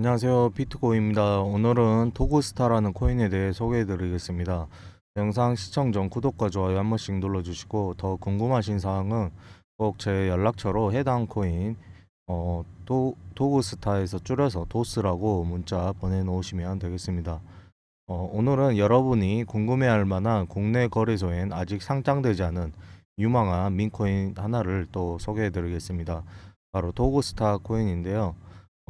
안녕하세요. 비트코인입니다. 오늘은 도그스타라는 코인에 대해 소개해 드리겠습니다. 영상 시청 전 구독과 좋아요 한 번씩 눌러주시고 더 궁금하신 사항은 꼭 제 연락처로 해당 코인 어, 도, 도그스타에서 줄여서 도스라고 문자 보내놓으시면 되겠습니다. 어, 오늘은 여러분이 궁금해할 만한 국내 거래소엔 아직 상장되지 않은 유망한 민코인 하나를 또 소개해 드리겠습니다. 바로 도그스타 코인인데요.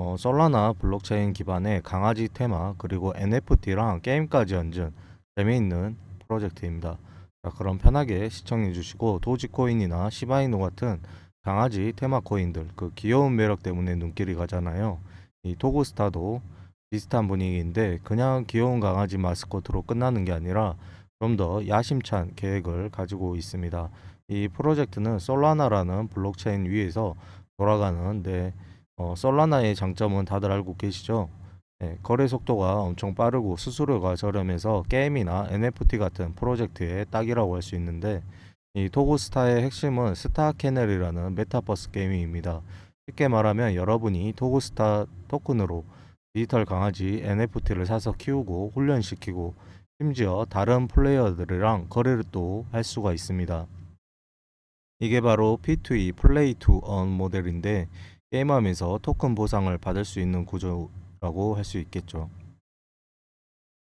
어, 솔라나 블록체인 기반의 강아지 테마 그리고 NFT랑 게임까지 얹은 재미있는 프로젝트입니다. 자, 그럼 편하게 시청해 주시고 도지코인이나 시바이노 같은 강아지 테마 코인들 그 귀여운 매력 때문에 눈길이 가잖아요. 이 도그스타도 비슷한 분위기인데 그냥 귀여운 강아지 마스코트로 끝나는 게 아니라 좀 더 야심찬 계획을 가지고 있습니다. 이 프로젝트는 솔라나라는 블록체인 위에서 돌아가는 데 어, 솔라나의 장점은 다들 알고 계시죠? 네, 거래 속도가 엄청 빠르고 수수료가 저렴해서 게임이나 NFT 같은 프로젝트에 딱이라고 할 수 있는데 이 토고스타의 핵심은 스타캐넬이라는 메타버스 게임입니다. 쉽게 말하면 여러분이 토고스타 토큰으로 디지털 강아지 NFT를 사서 키우고 훈련시키고 심지어 다른 플레이어들이랑 거래를 또 할 수가 있습니다. 이게 바로 P2E 플레이 투 언 모델인데 게임하면서 토큰 보상을 받을 수 있는 구조라고 할 수 있겠죠.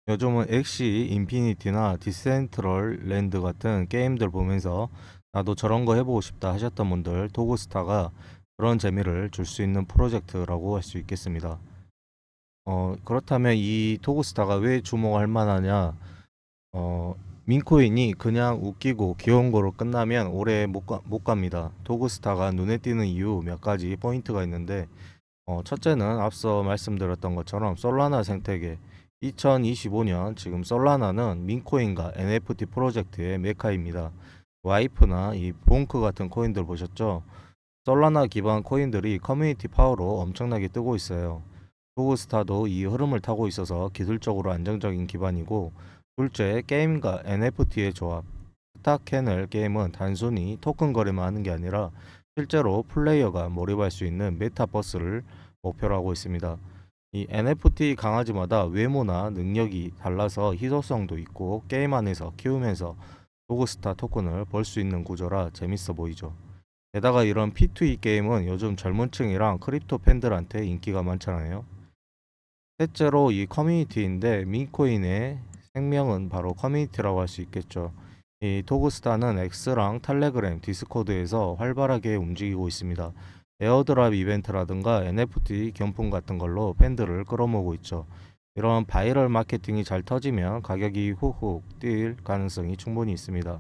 요즘은 엑시, 인피니티나 디센트럴 랜드 같은 게임들 보면서 나도 저런 거 해보고 싶다 하셨던 분들 도그스타가 그런 재미를 줄 수 있는 프로젝트라고 할 수 있겠습니다. 어, 그렇다면 이 도그스타가 왜 주목할 만하냐? 어, 민코인이 그냥 웃기고 귀여운 거로 끝나면 오래 못, 가, 못 갑니다. 도그스타가 눈에 띄는 이유 몇 가지 포인트가 있는데 어, 첫째는 앞서 말씀드렸던 것처럼 솔라나 생태계 2025년 지금 솔라나는 민코인과 NFT 프로젝트의 메카입니다. 와이프나 이 봉크 같은 코인들 보셨죠? 솔라나 기반 코인들이 커뮤니티 파워로 엄청나게 뜨고 있어요. 도그스타도 이 흐름을 타고 있어서 기술적으로 안정적인 기반이고 둘째, 게임과 NFT의 조합. 스타캐널 게임은 단순히 토큰 거래만 하는 게 아니라 실제로 플레이어가 몰입할 수 있는 메타버스를 목표로 하고 있습니다. 이 NFT 강아지마다 외모나 능력이 달라서 희소성도 있고 게임 안에서 키우면서 도그스타 토큰을 벌 수 있는 구조라 재밌어 보이죠. 게다가 이런 P2E 게임은 요즘 젊은 층이랑 크립토 팬들한테 인기가 많잖아요. 셋째로 이 커뮤니티인데 민코인의 생명은 바로 커뮤니티라고 할 수 있겠죠. 이 도그스타는 X랑 텔레그램, 디스코드에서 활발하게 움직이고 있습니다. 에어드랍 이벤트라든가 NFT 경품 같은 걸로 팬들을 끌어모으고 있죠. 이런 바이럴 마케팅이 잘 터지면 가격이 후훅 뛸 가능성이 충분히 있습니다.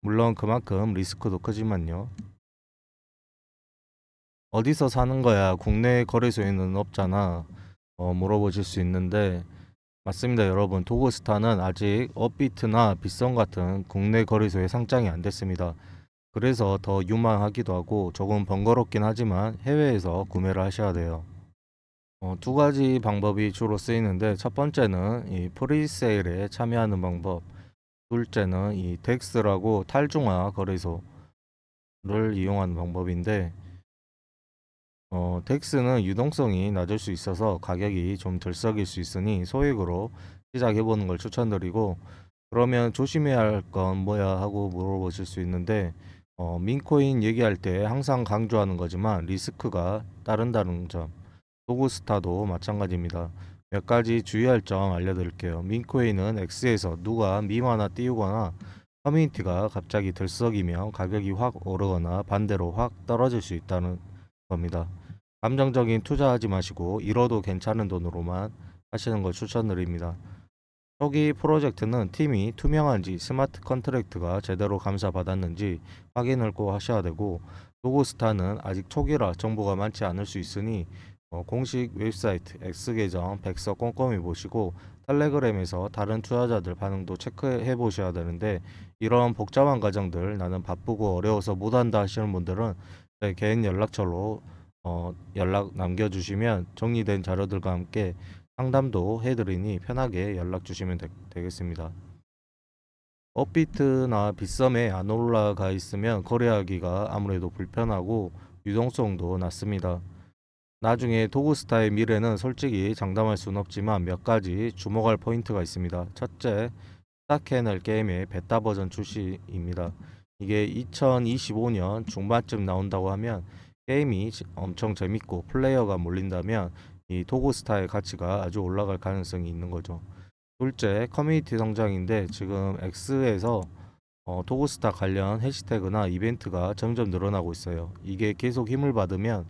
물론 그만큼 리스크도 크지만요. 어디서 사는 거야? 국내 거래소에는 없잖아. 어, 물어보실 수 있는데 맞습니다, 여러분. 도그스타는 아직 업비트나 빗썸 같은 국내 거래소에 상장이 안 됐습니다. 그래서 더 유망하기도 하고 조금 번거롭긴 하지만 해외에서 구매를 하셔야 돼요. 어, 두 가지 방법이 주로 쓰이는데 첫 번째는 이 프리세일에 참여하는 방법, 둘째는 이 덱스라고 탈중화 거래소를 이용하는 방법인데 어, 덱스는 유동성이 낮을 수 있어서 가격이 좀 들썩일 수 있으니 소액으로 시작해보는 걸 추천드리고 그러면 조심해야 할 건 뭐야 하고 물어보실 수 있는데 어, 민코인 얘기할 때 항상 강조하는 거지만 리스크가 따른다는 점 도구스타도 마찬가지입니다. 몇 가지 주의할 점 알려드릴게요. 민코인은 X에서 누가 밈 하나 띄우거나 커뮤니티가 갑자기 들썩이면 가격이 확 오르거나 반대로 확 떨어질 수 있다는 겁니다. 감정적인 투자하지 마시고 잃어도 괜찮은 돈으로만 하시는 걸 추천드립니다. 초기 프로젝트는 팀이 투명한지 스마트 컨트랙트가 제대로 감사받았는지 확인을 꼭 하셔야 되고 로고스타는 아직 초기라 정보가 많지 않을 수 있으니 어, 공식 웹사이트 X 계정 백서 꼼꼼히 보시고 텔레그램에서 다른 투자자들 반응도 체크해 보셔야 되는데 이런 복잡한 과정들 나는 바쁘고 어려워서 못한다 하시는 분들은 제 개인 연락처로 어, 연락 남겨주시면 정리된 자료들과 함께 상담도 해드리니 편하게 연락 주시면 되, 되겠습니다. 업비트나 빗썸에 안 올라가 있으면 거래하기가 아무래도 불편하고 유동성도 낮습니다. 나중에 도구스타의 미래는 솔직히 장담할 수는 없지만 몇 가지 주목할 포인트가 있습니다. 첫째, 스타캐널 게임의 베타 버전 출시입니다. 이게 2025년 중반쯤 나온다고 하면 게임이 지- 엄청 재밌고 플레이어가 몰린다면 이 도구스타의 가치가 아주 올라갈 가능성이 있는 거죠. 둘째, 커뮤니티 성장인데 지금 X에서 어, 도구스타 관련 해시태그나 이벤트가 점점 늘어나고 있어요. 이게 계속 힘을 받으면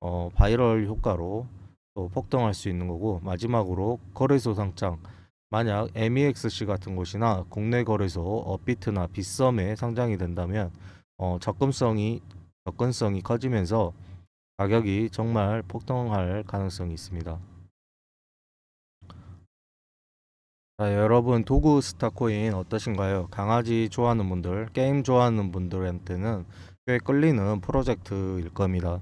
어, 바이럴 효과로 또 폭등할 수 있는 거고 마지막으로 거래소 상장 만약 MEXC 같은 곳이나 국내 거래소 업비트나 빗썸에 상장이 된다면 어, 접근성이 접근성이 커지면서 가격이 정말 폭등할 가능성이 있습니다. 자, 여러분 도구 스타코인 어떠신가요? 강아지 좋아하는 분들, 게임 좋아하는 분들한테는 꽤 끌리는 프로젝트일 겁니다.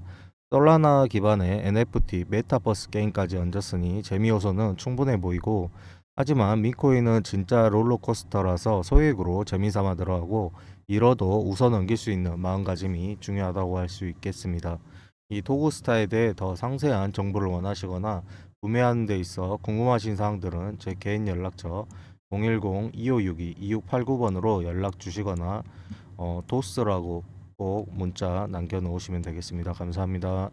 솔라나 기반의 NFT, 메타버스 게임까지 얹었으니 재미 요소는 충분해 보이고 하지만 민코인은 진짜 롤러코스터라서 소액으로 재미삼아 들어가고 잃어도 웃어 넘길 수 있는 마음가짐이 중요하다고 할 수 있겠습니다. 이 도구스타에 대해 더 상세한 정보를 원하시거나 구매하는 데 있어 궁금하신 사항들은 제 개인 연락처 010-2562-2689번으로 연락 주시거나 어, 도스라고 꼭 문자 남겨 놓으시면 되겠습니다. 감사합니다.